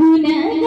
ಗುಣದ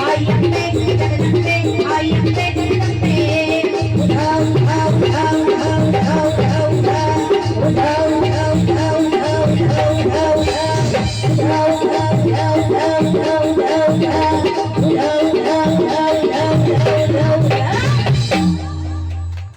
I am